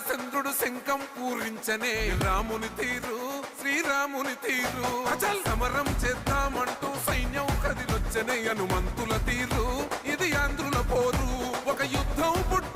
శంఖం పూరించనే. రాముని తీరు శ్రీరాముని తీరు. అచల్! సమరం చేద్దామంటూ సైన్యం కదిలొచ్చనే హనుమంతుల తీరు. ఇది ఆంధ్రుల పోరు. ఒక యుద్ధం పుట్టింది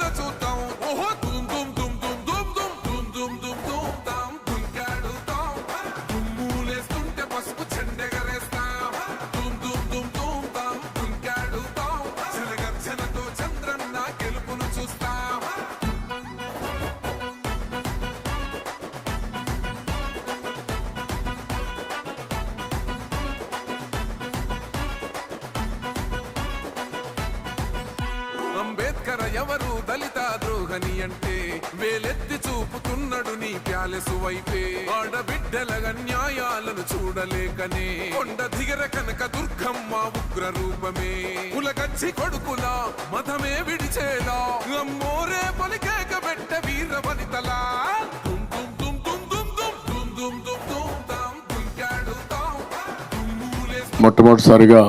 ఎవరు దళిత ద్రోహని అంటే వేలెత్తి చూపుతున్నాడు నీ ప్యాలెసు వైపే ఆడబిడ్డల న్యాయాలను చూడలేకనే కొండ దిగర కనక దుర్గమ్మ ఉగ్ర రూపమే కులకచ్చి కొడుకులా మతమే విడిచేలా అమ్మోరే పలికేక పెట్ట వీర వనితలా మొట్టమొదటిసారిగా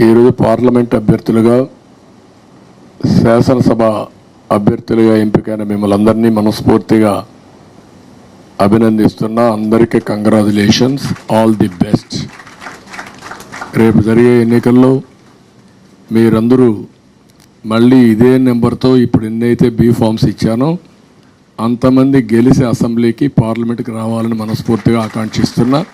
ఈరోజు పార్లమెంట్ అభ్యర్థులుగా శాసనసభ అభ్యర్థులుగా ఎంపికైన మిమ్మల్ని అందరినీ మనస్ఫూర్తిగా అభినందిస్తున్నా. అందరికీ కంగ్రాచులేషన్స్. All the best. రేపు జరిగే ఎన్నికల్లో మీరందరూ మళ్ళీ ఇదే నెంబర్తో ఇప్పుడు ఎన్నైతే బీ ఫామ్స్ ఇచ్చానో అంతమంది గెలిచి అసెంబ్లీకి పార్లమెంట్కి రావాలని మనస్ఫూర్తిగా ఆకాంక్షిస్తున్నా.